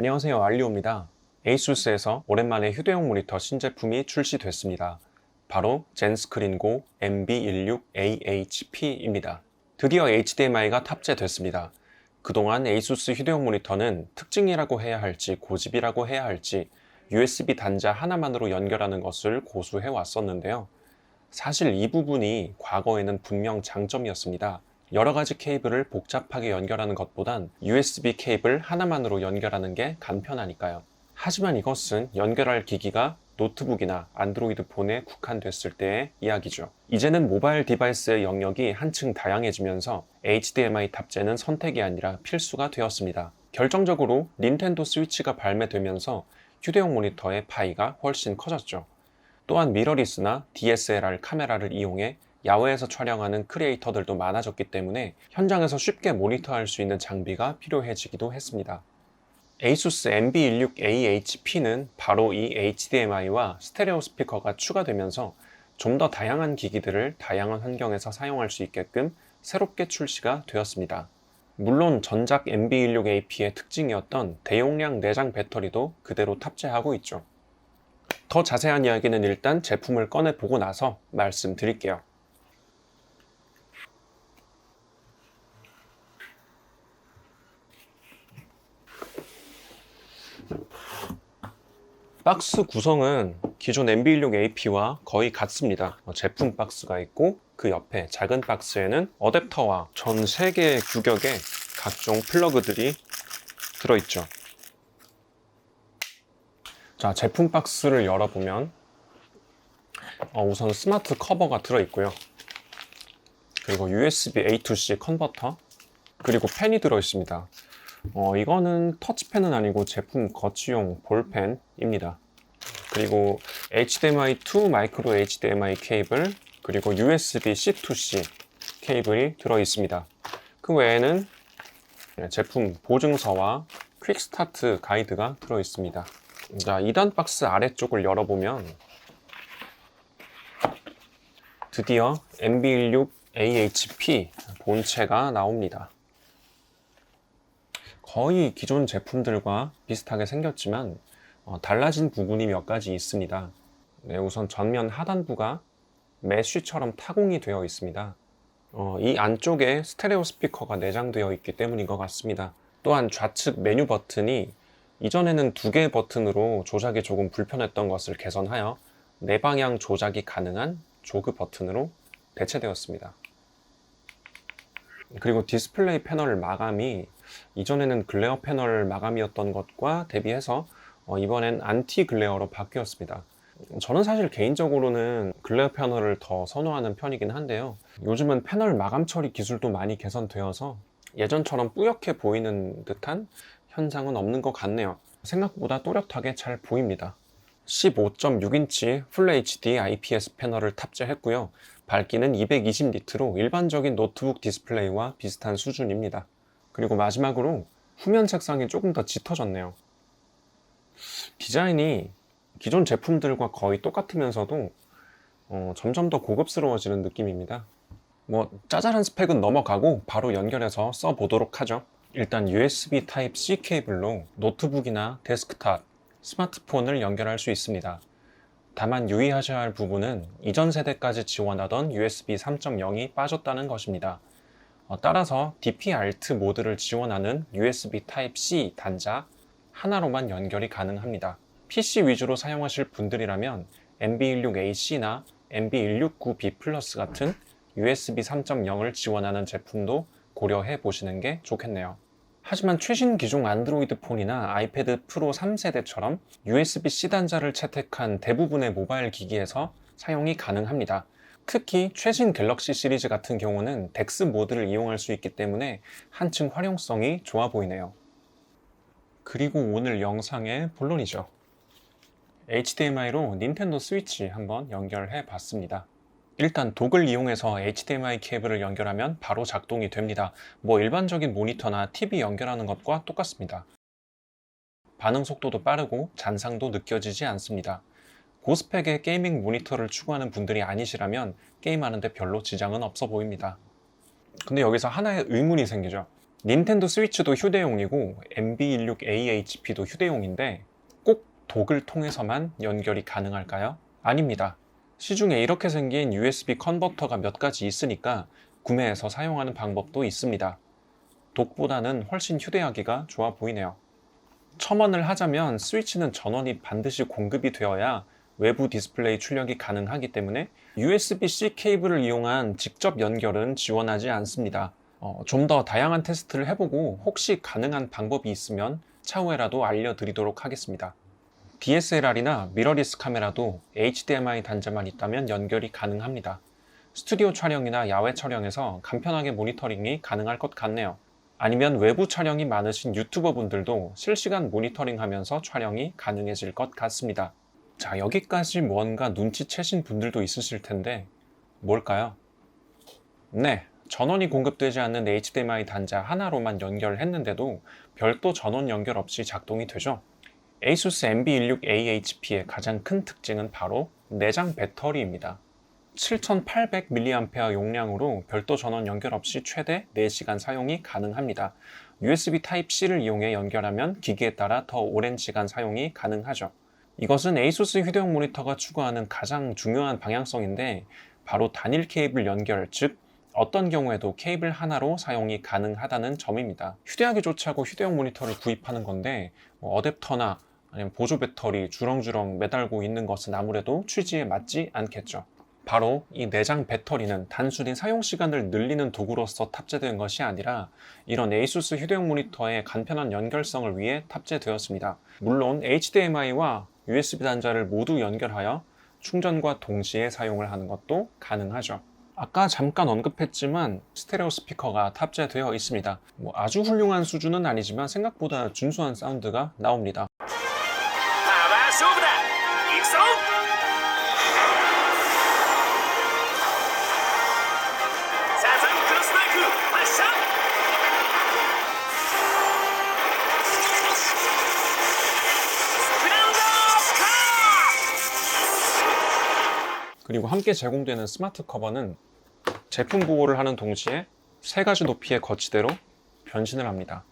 안녕하세요 알리오입니다. 에이수스에서 오랜만에 휴대용 모니터 신제품이 출시됐습니다. 바로 젠스크린고 MB16AHP입니다. 드디어 HDMI가 탑재됐습니다. 그동안 에이수스 휴대용 모니터는 특징이라고 해야 할지 고집이라고 해야 할지 USB 단자 하나만으로 연결하는 것을 고수해 왔었는데요. 사실 이 부분이 과거에는 분명 장점이었습니다. 여러 가지 케이블을 복잡하게 연결하는 것보단 USB 케이블 하나만으로 연결하는 게 간편하니까요. 하지만 이것은 연결할 기기가 노트북이나 안드로이드 폰에 국한됐을 때의 이야기죠. 이제는 모바일 디바이스의 영역이 한층 다양해지면서 HDMI 탑재는 선택이 아니라 필수가 되었습니다. 결정적으로 닌텐도 스위치가 발매되면서 휴대용 모니터의 파이가 훨씬 커졌죠. 또한 미러리스나 DSLR 카메라를 이용해 야외에서 촬영하는 크리에이터들도 많아졌기 때문에 현장에서 쉽게 모니터할 수 있는 장비가 필요해지기도 했습니다. ASUS MB16AHP는 바로 이 HDMI와 스테레오 스피커가 추가되면서 좀 더 다양한 기기들을 다양한 환경에서 사용할 수 있게끔 새롭게 출시가 되었습니다. 물론 전작 MB16AP의 특징이었던 대용량 내장 배터리도 그대로 탑재하고 있죠. 더 자세한 이야기는 일단 제품을 꺼내 보고 나서 말씀드릴게요. 박스 구성은 기존 MB16AP와 거의 같습니다. 어, 제품 박스가 있고 그 옆에 작은 박스에는 어댑터와 전 3개의 규격의 각종 플러그들이 들어있죠. 자, 제품 박스를 열어보면 어, 우선 스마트 커버가 들어있고요. 그리고 USB A to-C 컨버터 그리고 펜이 들어있습니다. 어, 이거는 터치펜은 아니고 제품 거치용 볼펜입니다. 그리고 HDMI2 마이크로 HDMI 케이블 그리고 USB C2C 케이블이 들어 있습니다. 그 외에는 제품 보증서와 퀵스타트 가이드가 들어 있습니다. 자, 2단 박스 아래쪽을 열어보면 드디어 MB16 AHP 본체가 나옵니다. 거의 기존 제품들과 비슷하게 생겼지만 어, 달라진 부분이 몇 가지 있습니다. 네, 우선 전면 하단부가 메쉬처럼 타공이 되어 있습니다. 어, 이 안쪽에 스테레오 스피커가 내장되어 있기 때문인 것 같습니다. 또한 좌측 메뉴 버튼이 이전에는 두 개의 버튼으로 조작이 조금 불편했던 것을 개선하여 네 방향 조작이 가능한 조그 버튼으로 대체되었습니다. 그리고 디스플레이 패널 마감이 이전에는 글레어 패널 마감이었던 것과 대비해서 어, 이번엔 안티 글레어로 바뀌었습니다. 저는 사실 개인적으로는 글레어 패널을 더 선호하는 편이긴 한데요. 요즘은 패널 마감 처리 기술도 많이 개선되어서 예전처럼 뿌옇게 보이는 듯한 현상은 없는 것 같네요. 생각보다 또렷하게 잘 보입니다. 15.6인치 풀 HD IPS 패널을 탑재했고요. 밝기는 220니트로 일반적인 노트북 디스플레이와 비슷한 수준입니다. 그리고 마지막으로 후면 색상이 조금 더 짙어졌네요. 디자인이 기존 제품들과 거의 똑같으면서도 어, 점점 더 고급스러워지는 느낌입니다. 뭐 짜잘한 스펙은 넘어가고 바로 연결해서 써보도록 하죠. 일단 USB Type-C 케이블로 노트북이나 데스크탑, 스마트폰을 연결할 수 있습니다. 다만 유의하셔야 할 부분은 이전 세대까지 지원하던 USB 3.0이 빠졌다는 것입니다. 어, 따라서 DP-ALT 모드를 지원하는 USB Type-C 단자 하나로만 연결이 가능합니다. PC 위주로 사용하실 분들이라면 MB16AC-나 MB169B 플러스 같은 USB 3.0을 지원하는 제품도 고려해 보시는 게 좋겠네요. 하지만 최신 기종 안드로이드 폰이나 아이패드 프로 3세대처럼 USB-C 단자를 채택한 대부분의 모바일 기기에서 사용이 가능합니다. 특히 최신 갤럭시 시리즈 같은 경우는 덱스 모드를 이용할 수 있기 때문에 한층 활용성이 좋아 보이네요. 그리고 오늘 영상의 본론이죠. HDMI로 닌텐도 스위치 한번 연결해 봤습니다. 일단 독을 이용해서 HDMI 케이블을 연결하면 바로 작동이 됩니다. 뭐 일반적인 모니터나 TV 연결하는 것과 똑같습니다. 반응 속도도 빠르고 잔상도 느껴지지 않습니다. 고스펙의 게이밍 모니터를 추구하는 분들이 아니시라면 게임하는데 별로 지장은 없어 보입니다. 근데 여기서 하나의 의문이 생기죠. 닌텐도 스위치도 휴대용이고 MB16AHP도 휴대용인데 꼭 독을 통해서만 연결이 가능할까요? 아닙니다. 시중에 이렇게 생긴 USB 컨버터가 몇 가지 있으니까 구매해서 사용하는 방법도 있습니다. 독보다는 훨씬 휴대하기가 좋아 보이네요. 첨언을 하자면 스위치는 전원이 반드시 공급이 되어야 외부 디스플레이 출력이 가능하기 때문에 USB-C 케이블을 이용한 직접 연결은 지원하지 않습니다. 어, 좀 더 다양한 테스트를 해보고 혹시 가능한 방법이 있으면 차후에라도 알려드리도록 하겠습니다. DSLR이나 미러리스 카메라도 HDMI 단자만 있다면 연결이 가능합니다. 스튜디오 촬영이나 야외 촬영에서 간편하게 모니터링이 가능할 것 같네요. 아니면 외부 촬영이 많으신 유튜버 분들도 실시간 모니터링 하면서 촬영이 가능해질 것 같습니다. 자, 여기까지 뭔가 눈치채신 분들도 있으실 텐데, 뭘까요? 네, 전원이 공급되지 않는 HDMI 단자 하나로만 연결했는데도 별도 전원 연결 없이 작동이 되죠. ASUS MB16AHP의 가장 큰 특징은 바로 내장 배터리입니다. 7800mAh 용량으로 별도 전원 연결 없이 최대 4시간 사용이 가능합니다. USB Type-C를 이용해 연결하면 기기에 따라 더 오랜 시간 사용이 가능하죠. 이것은 ASUS 휴대용 모니터가 추구하는 가장 중요한 방향성인데 바로 단일 케이블 연결, 즉 어떤 경우에도 케이블 하나로 사용이 가능하다는 점입니다. 휴대하기 좋지 않고 휴대용 모니터를 구입하는 건데 뭐 어댑터나 아니면 보조 배터리 주렁주렁 매달고 있는 것은 아무래도 취지에 맞지 않겠죠. 바로 이 내장 배터리는 단순히 사용 시간을 늘리는 도구로서 탑재된 것이 아니라 이런 ASUS 휴대용 모니터의 간편한 연결성을 위해 탑재되었습니다. 물론 HDMI와 USB 단자를 모두 연결하여 충전과 동시에 사용을 하는 것도 가능하죠. 아까 잠깐 언급했지만 스테레오 스피커가 탑재되어 있습니다. 뭐 아주 훌륭한 수준은 아니지만 생각보다 준수한 사운드가 나옵니다. 그리고 함께 제공되는 스마트 커버는 제품 보호를 하는 동시에 세 가지 높이의 거치대로 변신을 합니다.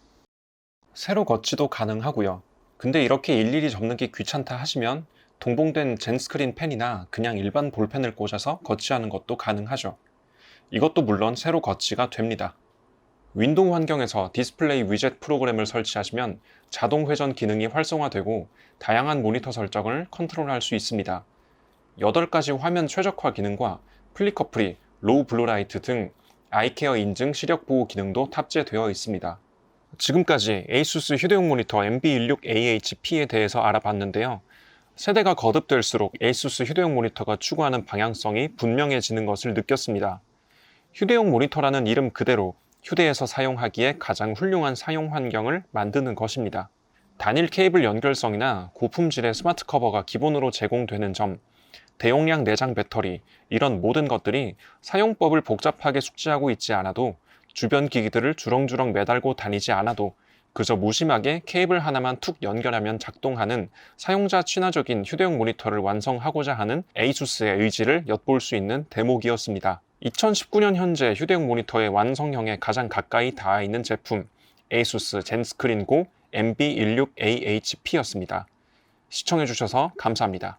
세로 거치도 가능하고요. 근데 이렇게 일일이 접는 게 귀찮다 하시면 동봉된 젠스크린 펜이나 그냥 일반 볼펜을 꽂아서 거치하는 것도 가능하죠. 이것도 물론 세로 거치가 됩니다. 윈도우 환경에서 디스플레이 위젯 프로그램을 설치하시면 자동 회전 기능이 활성화되고 다양한 모니터 설정을 컨트롤할 수 있습니다. 8가지 화면 최적화 기능과 플리커 프리, 로우 블루라이트 등 아이케어 인증 시력 보호 기능도 탑재되어 있습니다. 지금까지 ASUS 휴대용 모니터 MB16AHP에 대해서 알아봤는데요. 세대가 거듭될수록 ASUS 휴대용 모니터가 추구하는 방향성이 분명해지는 것을 느꼈습니다. 휴대용 모니터라는 이름 그대로 휴대에서 사용하기에 가장 훌륭한 사용 환경을 만드는 것입니다. 단일 케이블 연결성이나 고품질의 스마트 커버가 기본으로 제공되는 점, 대용량 내장 배터리, 이런 모든 것들이 사용법을 복잡하게 숙지하고 있지 않아도 주변 기기들을 주렁주렁 매달고 다니지 않아도 그저 무심하게 케이블 하나만 툭 연결하면 작동하는 사용자 친화적인 휴대용 모니터를 완성하고자 하는 에이수스의 의지를 엿볼 수 있는 대목이었습니다. 2019년 현재 휴대용 모니터의 완성형에 가장 가까이 닿아 있는 제품 에이수스 젠스크린 고 MB16AHP였습니다. 시청해주셔서 감사합니다.